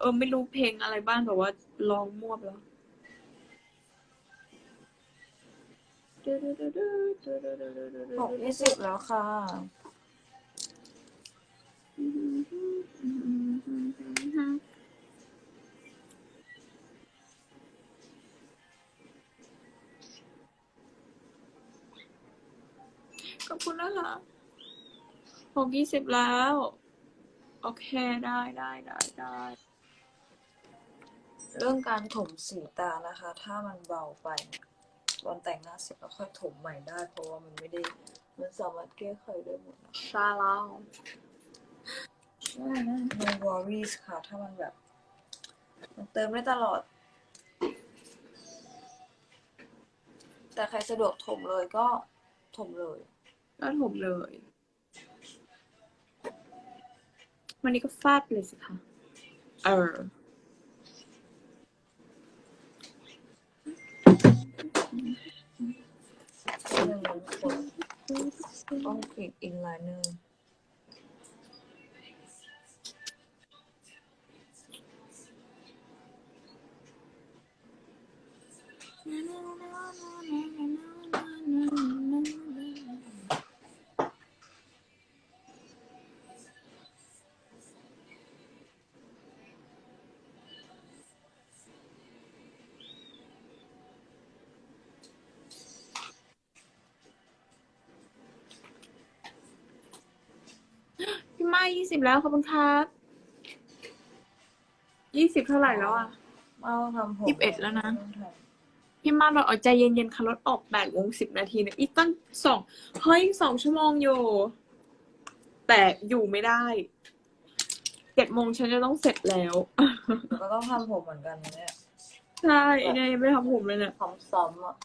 เออไม่รู้เพลงอะไรบ้างแต่ว่าร้องมั่วไปแล้วหกยี่สิบแล้วค่ะ ขอบคุณนะคะหกยี่สิบแล้ว โอเคได้ได้ได้ได้เรื่องการถมสีตานะคะ ถ้ามันเบาไปเนี่ยวันแต่งหน้าเสร็จแล้วค่อยถมใหม่ได้ เพราะว่ามันไม่ได้มันสามารถแก้ไขได้หมดนะ ซาลาว no worries ค่ะ ถ้ามันแบบ มันเติมได้ตลอด แต่ใครสะดวกถมเลยก็ถมเลย ก็ถมเลย วันนี้ก็ฟาดเลยสิคะ เออ หนึ่งคนต้องกรีดอินไลเนอร์มา ยี่สิบแล้วขอบคุณครับยี่สิบเท่าไหร่แล้วอะเอาทำผมยี่สิบเอ็ดแล้วนะ พี่มาเราเอาใจเย็นๆค่ะรถออกแปดโมงสิบนาทีนะอีกตั้งสองเฮ้ยสองชั่วโมงอยู่ แต่อยู่ไม่ได้เจ็ดโมงฉันจะต้องเสร็จแล้วก็ต้องทำผมเหมือนกันนะเนี่ย ใช่เนี่ยยังไม่ทำผมเลยเนี่ย ซ้ำๆอะ